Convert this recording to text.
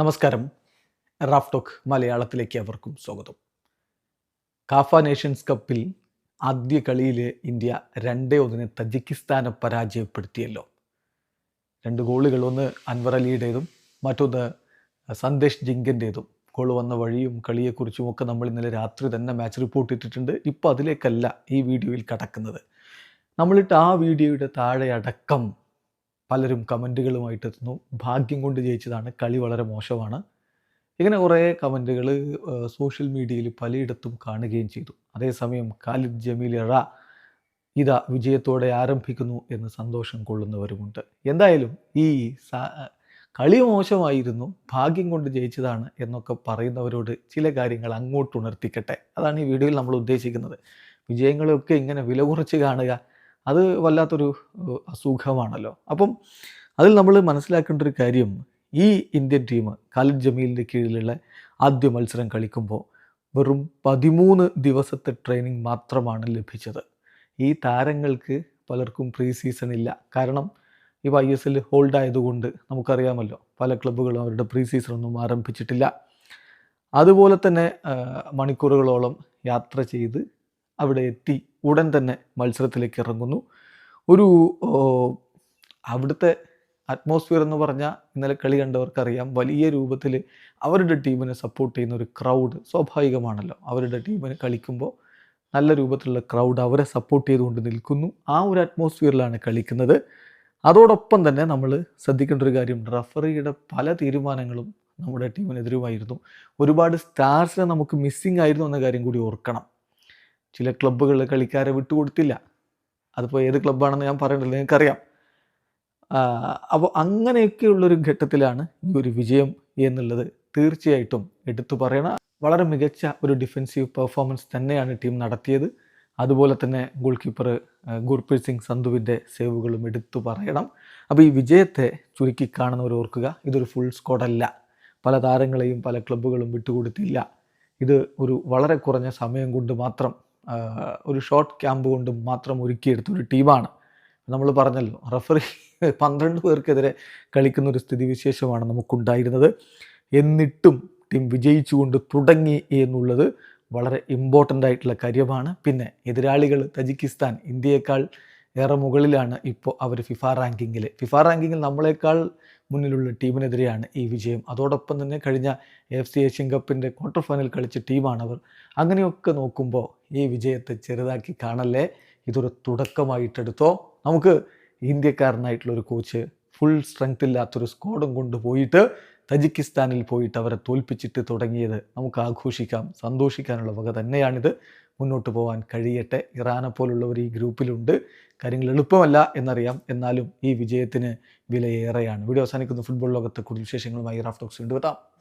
നമസ്കാരം. Raf talk മലയാളത്തിലേക്ക് അവർക്കും സ്വാഗതം. കാഫ നേഷൻസ് കപ്പിൽ ആദ്യ കളിയിൽ ഇന്ത്യ രണ്ടേ ഒന്നിന് തജിക്കിസ്ഥാനെ പരാജയപ്പെടുത്തിയല്ലോ. രണ്ട് ഗോളുകൾ ഒന്ന് അൻവർ അലിയുടേതും മറ്റൊന്ന് സന്ദേശ് ജിങ്കന്റേതും ഗോൾ വന്ന വഴിയും കളിയെക്കുറിച്ചും ഒക്കെ നമ്മൾ ഇന്നലെ രാത്രി തന്നെ മാച്ച് റിപ്പോർട്ട് ഇട്ടിട്ടുണ്ട്. ഇപ്പോൾ അതിലേക്കല്ല ഈ വീഡിയോയിൽ കടക്കുന്നത്. നമ്മളിട്ട് ആ വീഡിയോയുടെ താഴെ അടക്കം പലരും കമന്റുകളുമായിട്ട് എത്തുന്നു. ഭാഗ്യം കൊണ്ട് ജയിച്ചതാണ്. കളി വളരെ മോശമാണ്. ഇങ്ങനെ കുറേ കമന്റുകൾ സോഷ്യൽ മീഡിയയിൽ പലയിടത്തും കാണുകയും ചെയ്തു. അതേസമയം ഖാലിദ് ജമീൽ എറ ഇതാ വിജയത്തോടെ ആരംഭിക്കുന്നു എന്ന് സന്തോഷം കൊള്ളുന്നവരുമുണ്ട്. എന്തായാലും ഈ കളി മോശമായിരുന്നു ഭാഗ്യം കൊണ്ട് ജയിച്ചതാണ് എന്നൊക്കെ പറയുന്നവരോട് ചില കാര്യങ്ങൾ അങ്ങോട്ട് ഉണർത്തിക്കട്ടെ അതാണ് ഈ വീഡിയോയിൽ നമ്മൾ ഉദ്ദേശിക്കുന്നത്. വിജയങ്ങളെയൊക്കെ ഇങ്ങനെ വില കുറച്ച് കാണുക അത് വല്ലാത്തൊരു അസുഖമാണല്ലോ. അപ്പം അതിൽ നമ്മൾ മനസ്സിലാക്കേണ്ട ഒരു കാര്യം ഈ ഇന്ത്യൻ ടീം ഖാലിദ് ജമീലിന്റെ കീഴിലുള്ള ആദ്യ മത്സരം കളിക്കുമ്പോൾ വെറും പതിമൂന്ന് ദിവസത്തെ ട്രെയിനിങ് മാത്രമാണ് ലഭിച്ചത്. ഈ താരങ്ങൾക്ക് പലർക്കും പ്രീ സീസൺ ഇല്ല. കാരണം ഇപ്പോൾ ഐ എസ് എൽ ഹോൾഡ് ആയതുകൊണ്ട് നമുക്കറിയാമല്ലോ പല ക്ലബ്ബുകളും അവരുടെ പ്രീ സീസൺ ഒന്നും ആരംഭിച്ചിട്ടില്ല. അതുപോലെ തന്നെ മണിക്കൂറുകളോളം യാത്ര ചെയ്ത് അവിടെ എത്തി ഉടൻ തന്നെ മത്സരത്തിലേക്ക് ഇറങ്ങുന്നു. ഒരു അവിടുത്തെ അറ്റ്മോസ്ഫിയർ എന്ന് പറഞ്ഞാൽ ഇന്നലെ കളി കണ്ടവർക്കറിയാം. വലിയ രൂപത്തിൽ അവരുടെ ടീമിനെ സപ്പോർട്ട് ചെയ്യുന്ന ഒരു ക്രൗഡ് സ്വാഭാവികമാണല്ലോ. അവരുടെ ടീമിന് കളിക്കുമ്പോൾ നല്ല രൂപത്തിലുള്ള ക്രൗഡ് അവരെ സപ്പോർട്ട് ചെയ്തുകൊണ്ട് നിൽക്കുന്നു. ആ ഒരു അറ്റ്മോസ്ഫിയറിലാണ് കളിക്കുന്നത്. അതോടൊപ്പം തന്നെ നമ്മൾ ശ്രദ്ധിക്കേണ്ട ഒരു കാര്യം റഫറിയുടെ പല തീരുമാനങ്ങളും നമ്മുടെ ടീമിനെതിരുമായിരുന്നു. ഒരുപാട് സ്റ്റാർസിനെ നമുക്ക് മിസ്സിംഗ് ആയിരുന്നു എന്ന കാര്യം കൂടി ഓർക്കണം. ചില ക്ലബ്ബുകൾ കളിക്കാരെ വിട്ടുകൊടുത്തില്ല. അതിപ്പോൾ ഏത് ക്ലബ്ബാണെന്ന് ഞാൻ പറയണ്ടല്ലോ നിങ്ങൾക്കറിയാം. അപ്പോൾ അങ്ങനെയൊക്കെയുള്ളൊരു ഘട്ടത്തിലാണ് ഈ ഒരു വിജയം എന്നുള്ളത് തീർച്ചയായിട്ടും എടുത്തു പറയണ. വളരെ മികച്ച ഒരു ഡിഫെൻസീവ് പെർഫോമൻസ് തന്നെയാണ് ടീം നടത്തിയത്. അതുപോലെ തന്നെ ഗോൾ കീപ്പർ ഗുർപ്രീത് സിംഗ് സന്ധുവിന്റെ സേവുകളും എടുത്തു പറയണം. അപ്പോൾ ഈ വിജയത്തെ ചുരുക്കി കാണുന്നവർ ഓർക്കുക ഇതൊരു ഫുൾ സ്ക്വാഡല്ല പല താരങ്ങളെയും പല ക്ലബ്ബുകളും വിട്ടുകൊടുത്തില്ല. ഇത് ഒരു വളരെ കുറഞ്ഞ സമയം കൊണ്ട് മാത്രം ഒരു ഷോർട്ട് ക്യാമ്പ് കൊണ്ട് മാത്രം ഒരുക്കിയെടുത്ത ഒരു ടീമാണ്. നമ്മൾ പറഞ്ഞല്ലോ റഫറി പന്ത്രണ്ട് പേർക്കെതിരെ കളിക്കുന്ന ഒരു സ്ഥിതിവിശേഷമാണ് നമുക്കുണ്ടായിരുന്നത്. എന്നിട്ടും ടീം വിജയിച്ചുകൊണ്ട് തുടങ്ങി എന്നുള്ളത് വളരെ ഇമ്പോർട്ടന്റ് ആയിട്ടുള്ള കാര്യമാണ്. പിന്നെ എതിരാളികൾ തജിക്കിസ്ഥാൻ ഇന്ത്യയേക്കാൾ ഏറെ മുകളിലാണ് ഇപ്പോൾ അവർ ഫിഫ റാങ്കിങ്ങിൽ. ഫിഫ റാങ്കിങ്ങിൽ നമ്മളെക്കാൾ മുന്നിലുള്ള ടീമിനെതിരെയാണ് ഈ വിജയം. അതോടൊപ്പം തന്നെ കഴിഞ്ഞ എഫ് സി ഏഷ്യൻ കപ്പിന്റെ ക്വാർട്ടർ ഫൈനൽ കളിച്ച ടീമാണവർ അങ്ങനെയൊക്കെ നോക്കുമ്പോൾ ഈ വിജയത്തെ ചെറുതാക്കി കാണല്ലേ? ഇതൊരു തുടക്കമായിട്ടെടുത്തോ? നമുക്ക് ഇന്ത്യക്കാരനായിട്ടുള്ള ഒരു കോച്ച് ഫുൾ സ്ട്രെങ്ത് ഇല്ലാത്തൊരു സ്ക്വാഡും കൊണ്ടുപോയിട്ട് തജിക്കിസ്ഥാനിൽ പോയിട്ട് അവരെ തോൽപ്പിച്ചിട്ട് തുടങ്ങിയത് നമുക്ക് ആഘോഷിക്കാം. സന്തോഷിക്കാനുള്ള വക തന്നെയാണിത്. മുന്നോട്ട് പോകാൻ കഴിയട്ടെ. ഇറാനെ പോലുള്ളവർ ഈ ഗ്രൂപ്പിലുണ്ട്. കാര്യങ്ങൾ എളുപ്പമല്ല എന്നറിയാം. എന്നാലും ഈ വിജയത്തിന് വിലയേറെയാണ്. വീഡിയോ അവസാനിക്കുന്ന. ഫുട്ബോൾ ലോകത്തെ കൂടുതൽ വിശേഷങ്ങളുമായി റാഫ്റ്റോക്സ് കൊണ്ടുവരാം